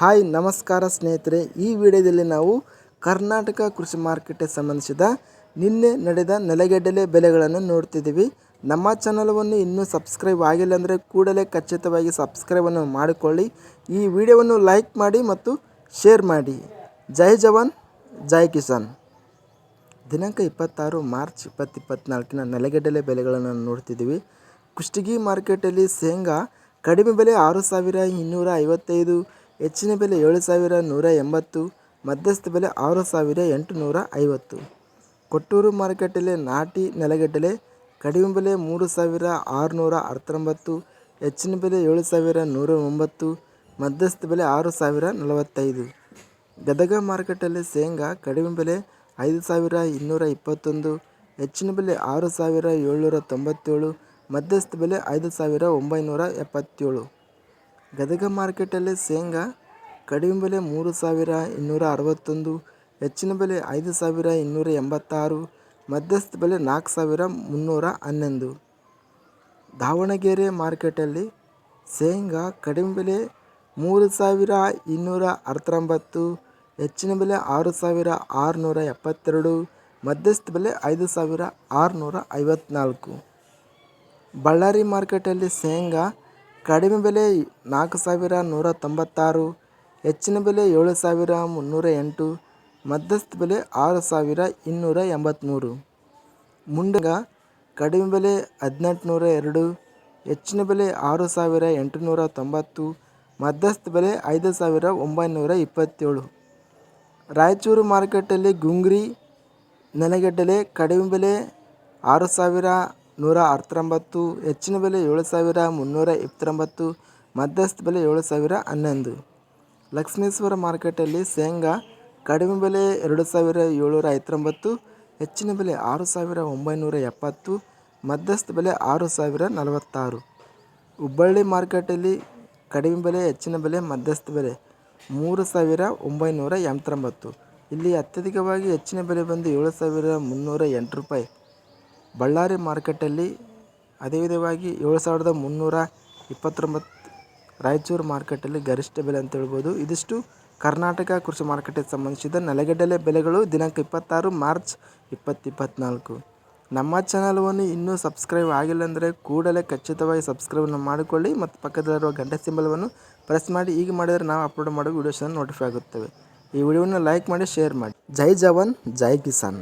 Hi, ನಮಸ್ಕಾರ ಸ್ನೇಹಿತರೆ. ಈ ವಿಡಿಯೋದಲ್ಲಿ ನಾವು ಕರ್ನಾಟಕ ಕೃಷಿ ಮಾರ್ಕೆಟ್ಗೆ ಸಂಬಂಧಿಸಿದ ನಿನ್ನೆ ನಡೆದ ನೆಲಗಡಲೆ ಬೆಲೆಗಳನ್ನು ನೋಡ್ತಿದ್ದೀವಿ. ನಮ್ಮ ಚಾನಲವನ್ನು ಇನ್ನೂ ಸಬ್ಸ್ಕ್ರೈಬ್ ಆಗಿಲ್ಲ ಅಂದರೆ ಕೂಡಲೇ ಖಚಿತವಾಗಿ ಸಬ್ಸ್ಕ್ರೈಬನ್ನು ಮಾಡಿಕೊಳ್ಳಿ. ಈ ವಿಡಿಯೋವನ್ನು ಲೈಕ್ ಮಾಡಿ ಮತ್ತು ಶೇರ್ ಮಾಡಿ. ಜೈ ಜವಾನ್, ಜೈ ಕಿಸಾನ್. ದಿನಾಂಕ ಇಪ್ಪತ್ತಾರು ಮಾರ್ಚ್ ಇಪ್ಪತ್ತಿಪ್ಪತ್ನಾಲ್ಕಿನ ನೆಲಗಡಲೆ ಬೆಲೆಗಳನ್ನು ನೋಡ್ತಿದ್ದೀವಿ. ಕುಷ್ಟಗಿ ಮಾರ್ಕೆಟಲ್ಲಿ ಶೇಂಗಾ ಕಡಿಮೆ ಬೆಲೆ ಆರು ಸಾವಿರ ಇನ್ನೂರ ಐವತ್ತೈದು ಹೆಚ್ಚಿನ ಬೆಲೆ ಏಳು ಸಾವಿರ ನೂರ ಎಂಬತ್ತು, ಮಧ್ಯಸ್ಥ ಬೆಲೆ ಆರು ಸಾವಿರ ಎಂಟುನೂರ ಐವತ್ತು. ಕೊಟ್ಟೂರು ಮಾರುಕಟ್ಟೆಲೆ ನಾಟಿ ನೆಲಗಡಲೆ ಕಡಿಮೆ ಬೆಲೆ ಮೂರು ಸಾವಿರ ಆರುನೂರ ಹತ್ತೊಂಬತ್ತು ಹೆಚ್ಚಿನ ಬೆಲೆ ಏಳು ಸಾವಿರ ನೂರ ಒಂಬತ್ತು, ಮಧ್ಯಸ್ಥ ಬೆಲೆ ಆರು ಸಾವಿರ ನಲವತ್ತೈದು. ಗದಗ ಮಾರುಕಟ್ಟೆಯಲ್ಲಿ ಶೇಂಗಾ ಕಡಿಮೆ ಬೆಲೆ ಐದು ಸಾವಿರ ಇನ್ನೂರ ಇಪ್ಪತ್ತೊಂದು, ಹೆಚ್ಚಿನ ಬೆಲೆ ಆರು ಸಾವಿರ ಏಳ್ನೂರ ತೊಂಬತ್ತೇಳು, ಮಧ್ಯಸ್ಥ ಬೆಲೆ ಐದು ಸಾವಿರ ಒಂಬೈನೂರ ಎಪ್ಪತ್ತೇಳು. ಗದಗ ಮಾರ್ಕೆಟಲ್ಲಿ ಶೇಂಗಾ, ಕಡಿಮೆ ಬೆಲೆ ಮೂರು ಸಾವಿರ ಇನ್ನೂರ ಅರವತ್ತೊಂದು, ಹೆಚ್ಚಿನ ಬೆಲೆ ಐದು ಸಾವಿರ ಇನ್ನೂರ ಎಂಬತ್ತಾರು, ಮಧ್ಯಸ್ಥ ಬೆಲೆ ನಾಲ್ಕು ಸಾವಿರ ಮುನ್ನೂರ ಹನ್ನೊಂದು. ದಾವಣಗೆರೆ ಮಾರ್ಕೆಟಲ್ಲಿ ಶೇಂಗಾ ಕಡಿಮೆ ಬೆಲೆ ಮೂರು ಸಾವಿರ ಇನ್ನೂರ ಹತ್ತೊಂಬತ್ತು ಹೆಚ್ಚಿನ ಬೆಲೆ ಆರು ಸಾವಿರ ಆರುನೂರ ಎಪ್ಪತ್ತೆರಡು, ಮಧ್ಯಸ್ಥ ಬೆಲೆ ಐದು ಸಾವಿರ ಆರುನೂರ ಐವತ್ತ್ನಾಲ್ಕು ಬಳ್ಳಾರಿ ಮಾರ್ಕೆಟಲ್ಲಿ ಶೇಂಗಾ ಕಡಿಮೆ ಬೆಲೆ ನಾಲ್ಕು ಸಾವಿರ ನೂರ ತೊಂಬತ್ತಾರು, ಹೆಚ್ಚಿನ ಬೆಲೆ ಏಳು ಸಾವಿರ ಮುನ್ನೂರ ಎಂಟು, ಮಧ್ಯಸ್ಥ ಬೆಲೆ ಆರು ಸಾವಿರ ಇನ್ನೂರ ಎಂಬತ್ತ್ಮೂರು ಮುಂಡಗ ಕಡಿಮೆ ಬೆಲೆ ಹದಿನೆಂಟು ನೂರ ಎರಡು, ಹೆಚ್ಚಿನ ಬೆಲೆ ಆರು ಸಾವಿರ ಎಂಟುನೂರ ತೊಂಬತ್ತು, ಮಧ್ಯಸ್ಥ ಬೆಲೆ ಐದು ಸಾವಿರ ಒಂಬೈನೂರ ಇಪ್ಪತ್ತೇಳು. ರಾಯಚೂರು ಮಾರುಕಟ್ಟೆಯಲ್ಲಿ ಗುಂಗ್ರಿ ನೆಲಗಡಲೆ ಕಡಿಮೆ ಬೆಲೆ ಆರು ಸಾವಿರ ನೂರ ಹತ್ತೊಂಬತ್ತು ಹೆಚ್ಚಿನ ಬೆಲೆ ಏಳು ಸಾವಿರ, ಮುನ್ನೂರ ಇಪ್ಪತ್ತೊಂಬತ್ತು, ಮಧ್ಯಸ್ಥ ಬೆಲೆ ಏಳು ಸಾವಿರ, ಹನ್ನೊಂದು. ಲಕ್ಷ್ಮೇಶ್ವರ ಮಾರ್ಕೆಟಲ್ಲಿ ಶೇಂಗಾ ಕಡಿಮೆ ಬೆಲೆ ಎರಡು ಸಾವಿರ ಏಳ್ನೂರ ಐವತ್ತೊಂಬತ್ತು, ಹೆಚ್ಚಿನ ಬೆಲೆ ಆರು ಸಾವಿರ ಒಂಬೈನೂರ ಎಪ್ಪತ್ತು, ಮಧ್ಯಸ್ಥ ಬೆಲೆ ಆರು ಸಾವಿರ ನಲವತ್ತಾರು. ಹುಬ್ಬಳ್ಳಿ ಮಾರ್ಕೆಟಲ್ಲಿ ಕಡಿಮೆ ಬೆಲೆ, ಹೆಚ್ಚಿನ ಬೆಲೆ, ಮಧ್ಯಸ್ಥ ಬೆಲೆ ಮೂರು ಸಾವಿರ ಒಂಬೈನೂರ ಎಂಬತ್ತೊಂಬತ್ತು. ಇಲ್ಲಿ ಅತ್ಯಧಿಕವಾಗಿ ಹೆಚ್ಚಿನ ಬೆಲೆ ಬಂದು ಏಳು ಸಾವಿರ ಮುನ್ನೂರ ಎಂಟು ರೂಪಾಯಿ. ಬಳ್ಳಾರಿ ಮಾರ್ಕೆಟಲ್ಲಿ ಅದೇ ವಿಧವಾಗಿ ಏಳು ಸಾವಿರದ ಮುನ್ನೂರ ಇಪ್ಪತ್ತೊಂಬತ್ತು ರಾಯಚೂರು ಮಾರ್ಕೆಟಲ್ಲಿ ಗರಿಷ್ಠ ಬೆಲೆ ಅಂತ ಹೇಳ್ಬೋದು. ಇದಿಷ್ಟು ಕರ್ನಾಟಕ ಕೃಷಿ ಮಾರುಕಟ್ಟೆಗೆ ಸಂಬಂಧಿಸಿದ ನೆಲಗಡಲೆ ಬೆಲೆಗಳು ದಿನಾಂಕ ಇಪ್ಪತ್ತಾರು ಮಾರ್ಚ್ ಇಪ್ಪತ್ತು ಇಪ್ಪತ್ತ್ನಾಲ್ಕು ನಮ್ಮ ಚಾನಲ್ವನ್ನು ಇನ್ನೂ ಸಬ್ಸ್ಕ್ರೈಬ್ ಆಗಿಲ್ಲ ಅಂದರೆ ಕೂಡಲೇ ಖಚಿತವಾಗಿ ಸಬ್ಸ್ಕ್ರೈಬನ್ನು ಮಾಡಿಕೊಳ್ಳಿ ಮತ್ತು ಪಕ್ಕದಲ್ಲಿರುವ ಗಂಟೆ ಸಿಂಬಲವನ್ನು ಪ್ರೆಸ್ ಮಾಡಿ. ಈಗ ಮಾಡಿದರೆ ನಾವು ಅಪ್ಲೋಡ್ ಮಾಡೋ ವೀಡಿಯೋಸನ್ನು ನೋಟಿಫೈ ಆಗುತ್ತವೆ. ಈ ವಿಡಿಯೋವನ್ನು ಲೈಕ್ ಮಾಡಿ, ಶೇರ್ ಮಾಡಿ. ಜೈ ಜವಾನ್, ಜೈ ಕಿಸಾನ್.